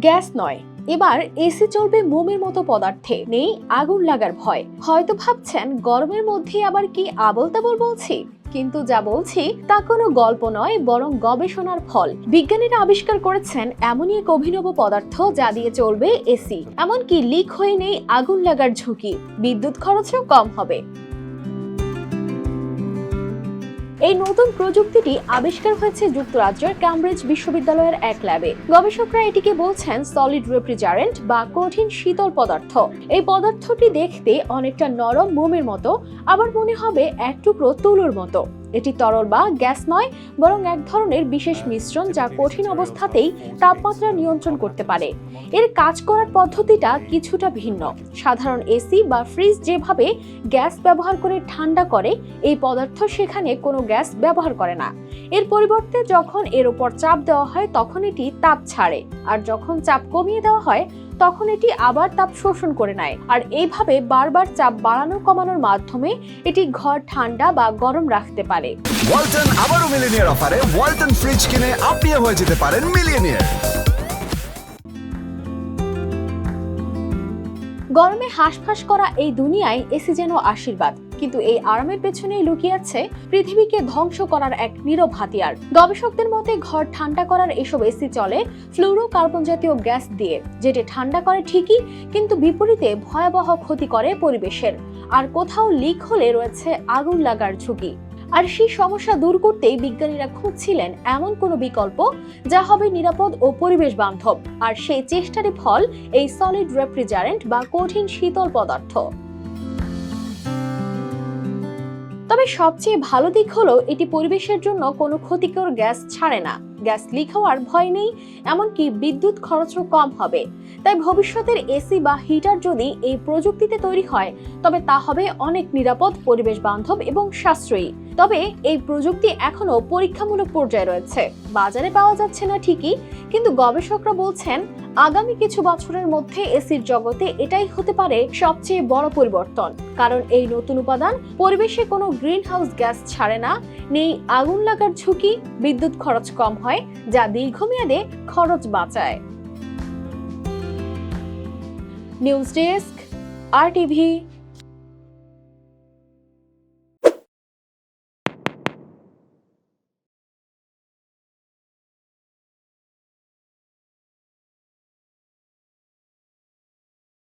Gas নয়। এবার AC চলবে মোমের মতো পদার্থে। নেই আগুন লাগার ভয়। হয়তো ভাবছেন, গরমের মধ্যে আবার কি আবল তাবল বলছি? কিন্তু যা বলছি তা কোনো গল্প নয়, বরং গবেষণার ফল। বিজ্ঞানীরা আবিষ্কার করেছেন এমনই এক অভিনব পদার্থ যা দিয়ে চলবে এসি। এমনকি লিক হয়ে নেই আগুন লাগার ঝুঁকি। বিদ্যুৎ খরচও কম হবে। এই নতুন প্রযুক্তিটি আবিষ্কার হয়েছে যুক্তরাজ্যের ক্যামব্রিজ বিশ্ববিদ্যালয়ের এক ল্যাবে গবেষকরা এটিকে বলছেন সলিড রেফ্রিজারেন্ট বা কঠিন শীতল পদার্থ। এই পদার্থটি দেখতে অনেকটা নরম মোমের মতো, আবার মনে হবে এক টুকরো তুলোর মতো। এটি তরল বা গ্যাস নয়, বরং এক ধরনের বিশেষ মিশ্রণ যা কঠিন অবস্থাতেই তাপমাত্রা নিয়ন্ত্রণ করতে পারে। এর কাজ করার পদ্ধতিটা কিছুটা ভিন্ন। সাধারণ এসি বা ফ্রিজ যেভাবে গ্যাস ব্যবহার করে ঠান্ডা করে, এই পদার্থ সেখানে কোনো গ্যাস ব্যবহার করে না। এর পরিবর্তে যখন এর উপর চাপ দেওয়া হয়, তখন এটি তাপ ছাড়ে। আর যখন চাপ কমিয়ে দেওয়া হয় তখন এটি আবার তাপ শোষণ করে নেয়। আর এইভাবে বারবার চাপ বাড়ানো কমানোর মাধ্যমে এটি ঘর ঠান্ডা বা গরম রাখতে পারে। ওয়ালটন আবারও মিলিনিয়ার অফারে ওয়ালটন ফ্রিজ কিনে আপনিও হয়ে যেতে পারেন মিলিয়নিয়ার গরমে হাঁসফাঁস করা এই দুনিয়ায় এসি যেন আশীর্বাদ। কিন্তু এই আরামের পেছনেই লুকিয়ে আছে পৃথিবীকে ধ্বংস করার এক নীরব হাতিয়ার। গবেষকদের মতে ঘর ঠান্ডা করার এসব এসি চলে ফ্লুরো কার্বন জাতীয় গ্যাস দিয়ে, যেটি ঠান্ডা করে ঠিকই কিন্তু বিপরীতে ভয়াবহ ক্ষতি করে পরিবেশের। আর কোথাও লিক হলে রয়েছে আগুন লাগার ঝুঁকি। আর সেই সমস্যা দূর করতেই বিজ্ঞানীরা খুঁজছিলেন এমন কোনো বিকল্প যা হবে নিরাপদ ও পরিবেশ বান্ধব। আর সেই চেষ্টারই ফল এই সলিড রেফ্রিজারেন্ট বা কঠিন শীতল পদার্থ। তবে সবচেয়ে ভালো দিক হলো এটি পরিবেশের জন্য কোনো ক্ষতিকর গ্যাস ছাড়ে না। গ্যাস লিক হওয়ার ভয় নেই, এমনকি বিদ্যুৎ খরচও কম হবে। তাই ভবিষ্যতের এসি বা হিটার যদি এই প্রযুক্তিতে তৈরি হয়, তবে তা হবে অনেক নিরাপদ পরিবেশ বান্ধব এবং সাশ্রয়ী। তবে এই প্রযুক্তি এখনও পরীক্ষামূলক পর্যায়ে রয়েছে। বাজারে পাওয়া যাচ্ছে না ঠিকই, কিন্তু গবেষকরা বলছেন আগামী কিছু বছরের মধ্যে এসির জগতে এটাই হতে পারে সবচেয়ে বড় পরিবর্তন। কারণ এই নতুন উপাদান পরিবেশে কোনো গ্রিন হাউস গ্যাস ছাড়ে না, নেই আগুন লাগার ঝুঁকি, বিদ্যুৎ খরচ কম হয়, যা দীর্ঘমেয়াদে খরচ বাঁচায়। নিউজ ডেস্ক, আর টিভি।